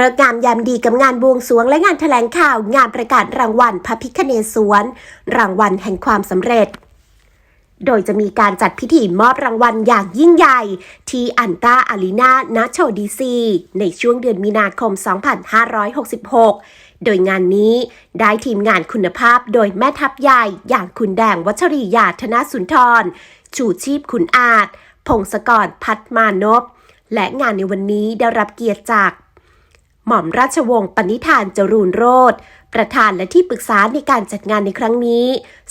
ลิกงามยามดีกับงานบวงสรวงและงานแถลงข่าว งานประกาศรางวัลพระพิคเนศวรรางวัลแห่งความสำเร็จ โดยจะมีการจัดพิธีมอบรางวัลอย่างยิ่งใหญ่ ที่อันตาอารีนาณโชดีซี ในช่วงเดือนมีนาคม 2566 โดยงานนี้ได้ทีมงานคุณภาพโดยแม่ทัพใหญ่อย่างคุณแดงวัชรียาธนสุนทร ชูชีพคุณอาจ พงศกรพัฒมานพและงานในวันนี้ได้รับเกียรติจาก หม่อมราชวงศ์ปณิธานจรูนโรธประธานและที่ปรึกษาในการจัดงานในครั้งนี้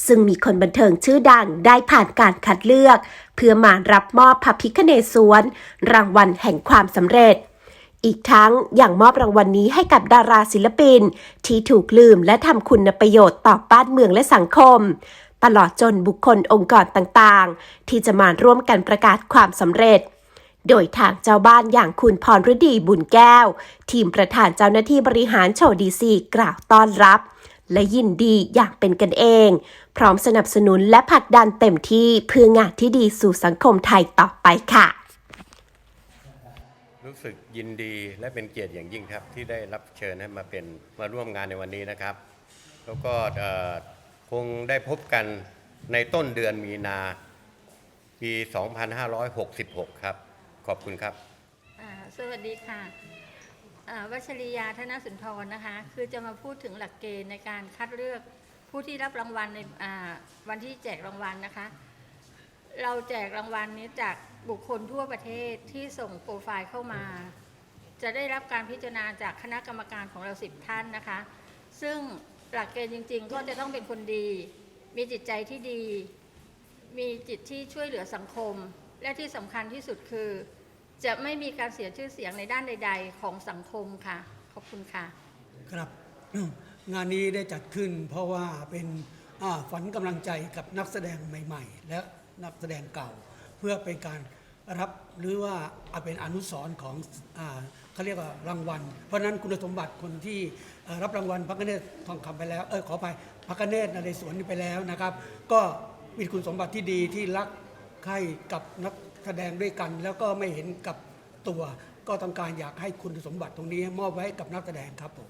ซึ่งมีคนบันเทิงชื่อดังได้ผ่านการคัดเลือก เพื่อมารับมอบพระพิคเนศวรรางวัลแห่งความสำเร็จ อีกทั้งยังมอบรางวัลนนี้ให้กับดาราศิลปิน ที่ถูกลืมและทำคุณประโยชน์ต่อบ้านเมืองและสังคม ตลอดจนบุคคลองค์กรต่างๆ ที่จะมาร่วมกันประกาศความสำเร็จ โดยทางเจ้าบ้านอย่างคุณพรฤดีบุญแก้ว ทีมประธานเจ้าหน้าที่บริหารโชว์ดีซีกล่าวต้อนรับ และยินดีอย่างเป็นกันเอง พร้อมสนับสนุนและผลักดันเต็มที่เพื่องานที่ดีสู่สังคมไทยต่อไปค่ะ รู้สึกยินดีและเป็นเกียรติอย่างยิ่งครับ ที่ได้รับเชิญให้มาเป็นมาร่วมงานในวันนี้นะครับ แล้วก็คงได้พบกันในต้นเดือนมีนาปี 2566 ครับ ขอบคุณครับ อ่าสวัสดีค่ะอ่าวัชริยาธนสุนทรนะคะ คือจะมาพูดถึงหลักเกณฑ์ในการคัดเลือกผู้ที่รับรางวัลในอ่าวันที่แจกรางวัลนะคะ เราแจกรางวัลนี้จากบุคคลทั่วประเทศที่ส่งโปรไฟล์เข้ามา จะได้รับการพิจารณาจากคณะกรรมการของเราสิบท่านนะคะ ซึ่งหลักเกณฑ์จริง ๆ ก็จะต้องเป็นคนดี มีจิตใจที่ดี มีจิตที่ช่วยเหลือสังคม และที่สำคัญที่สุดคือ จะไม่มีการเสียชื่อเสียงในด้านใด ๆ ของสังคมค่ะ ขอบคุณค่ะ ครับ งานนี้ได้จัดขึ้นเพราะว่าเป็นฝันกำลังใจกับนักแสดงใหม่ ๆ และนักแสดงเก่า เพื่อเป็นการรับหรือว่าเป็นอนุสรณ์ของอเขาเรียกว่ารางวัล เพราะนั้นคุณสมบัติคนที่รับรางวัลพระกเนตทองคำไปแล้วเออขอไปพระกเนตรนเรศวรนี่ไปแล้วนะครับ ก็มีคุณสมบัติที่ดีที่รัก ใคร่กับนักแสดงด้วยกัน แล้วก็ไม่เห็นกับตัว ก็ต้องการอยากให้คุณสมบัติตรงนี้ มอบไว้ให้กับนักแสดงครับผม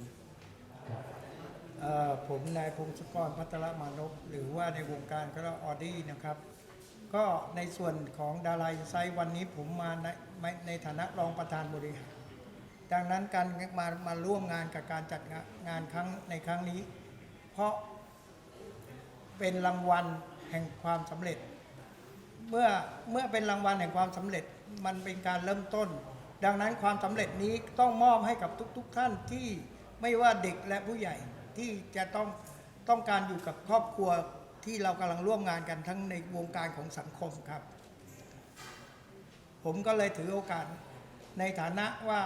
เอ่อผมนายพงศกรพัทรมานพหรือว่าในวงการก็เรียกว่าออดี้นะครับ ก็ในส่วนของดาราไซต์วันนี้ผมมาในในในฐานะรองประธานบริหาร ดังนั้นการมามาร่วมงานกับการจัดงางานครั้งในครั้งนี้ เพราะเป็นรางวัลแห่งความสำเร็จ เมื่อเมื่อเป็นรางวัลแห่งความสำเร็จมันเป็นการเริ่มต้น ดังนั้นความสำเร็จนี้ต้องมอบให้กับทุก ๆ ท่านที่ไม่ว่าเด็กและผู้ใหญ่ที่จะต้องต้องการอยู่กับครอบครัวที่เรากำลังร่วมงานกันทั้งในวงการของสังคมครับ ผมก็เลยถือโอกาสในฐานะว่า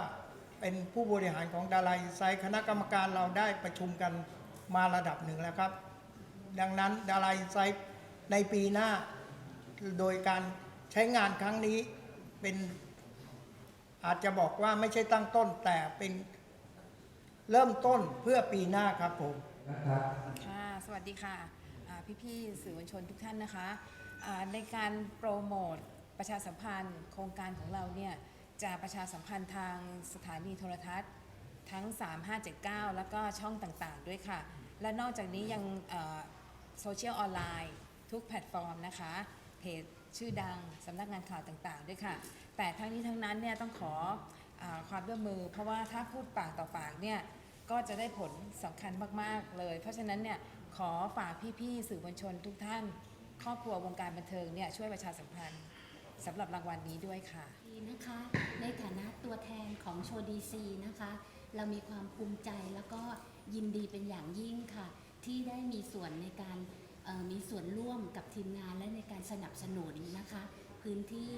เป็นผู้บริหารของดาราอินไซต์คณะกรรมการเราได้ประชุมกันมาระดับหนึ่งแล้วครับ ดังนั้นดาราอินไซต์ในปีหน้า โดยการใช้งานครั้งนี้เป็นอาจจะบอกว่าไม่ใช่ตั้งต้นแต่เป็นเริ่มต้นเพื่อปีหน้าครับผมค่ะ สวัสดีค่ะอ่พี่ๆสื่อมวลชนทุกท่านนะคะในการโปรโมทประชาสัมพันธ์ โครงการของเราเนี่ยจะประชาสัมพันธ์ทางสถานีโทรทัศน์ทั้ง 3579 แล้วก็ช่องต่างๆ ด้วยค่ะ และนอกจากนี้ยังโซเชียลออนไลน์ทุกแพลตฟอร์มนะคะ เพจชื่อดังสำนักงานข่าวต่างๆ ด้วยค่ะ แต่ทั้งนี้ทั้งนั้นเนี่ยต้องขออความร่วมมือ เพราะว่าถ้าพูดปากต่อปากเนี่ยก็จะได้ผลสำคัญมากๆเลย เพราะฉะนั้นเนี่ยขอฝากพี่ๆสื่อมวลชนทุกท่าน ครอบครัววงการบันเทิงเนี่ยช่วยประชาสัมพันธ์สำหรับรางวัลนี้ด้วยค่ะดีนะคะ ในฐานะตัวแทนของโชดีซีนะคะ เรามีความภูมิใจแล้วก็ยินดีเป็นอย่างยิ่งค่ะ ที่ได้มีส่วนในการ มีส่วนร่วมกับทีมงานและในการสนับสนุนนะคะ พื้นที่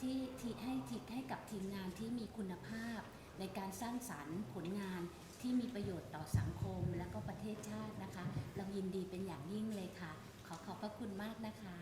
ที่ที่ให้ที่ให้กับทีมงานที่มีคุณภาพ ในการสร้างสรรค์ผลงานที่มีประโยชน์ต่อสังคมและก็ประเทศชาตินะคะ เรายินดีเป็นอย่างยิ่งเลยค่ะ ขอขอบพระคุณมากนะคะ